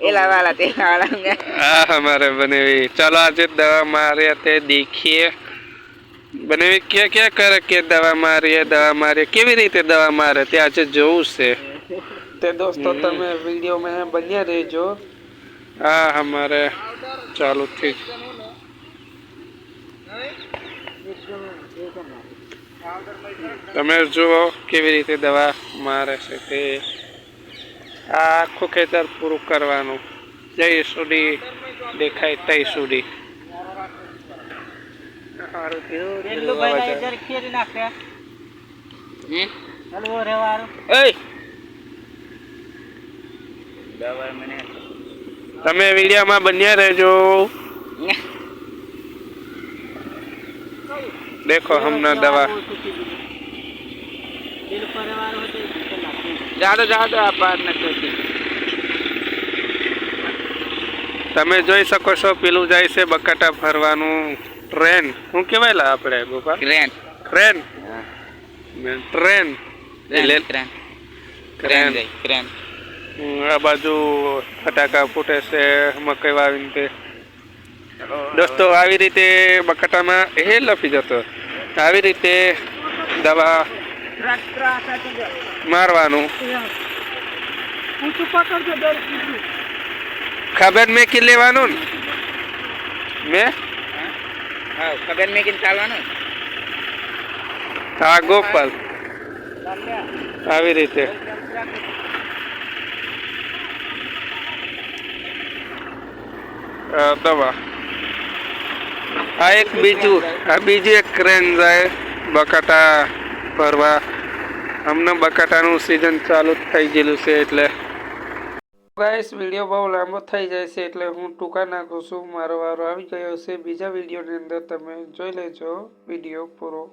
એલા वाला तेला वाला होंगे આ हमारे बनेवी चलो આજે દવા મારી તે દેખીએ બનેવી ક્યાં ક્યાં કરે કે દવા મારીએ દવા મારીએ કેવી રીતે દવા મારે તે આજે જોવું છે તે દોસ્તો તમે વિડીયોમાં બન્યા રહેજો આ हमारे ચાલુ થી તમે જુઓ કેવી રીતે દવા મારે છે તે આ આખું ખેતર પૂરું કરવાનું. જય સુધી દેખાય તય સુધી. તમે વિડીયોમાં બન્યા રહેજો. દેખો હમણાં દવા. જાડો જાડો આ પારને તમે જોઈ શકો છો પેલું જાય છે બકાટા ફરવાનું ટ્રેન. શું લા આપણે Gopal? Train. Train. Train. Train train. આ બાજુ ફટાકા ફૂટે છે મકઈ વાવીને તે. દોસ્તો આવી રીતે બકાટામાં એ લપી જતો. આવી રીતે દવા મારવાનું. ખબર મેં કી લેવાનું ને? મેં? ખબર મેં કી ચાલવાનું હા, ગોપાલ. આવી રીતે. દવા. આ એક બીજું, આ બીજું એક ક્રેન જાય બકાટા ભરવા હમણાં બકાટાનું સિઝન ચાલુ થઈ ગયેલું છે એટલે. ગાઈસ વીડિયો બહુ લાંબો થઈ જાય છે એટલે હું ટૂંકા નાખું છું. મારો વારો આવી ગયો છે. બીજા વિડીયોની અંદર તમે જોઈ લેજો વીડિયો પૂરો.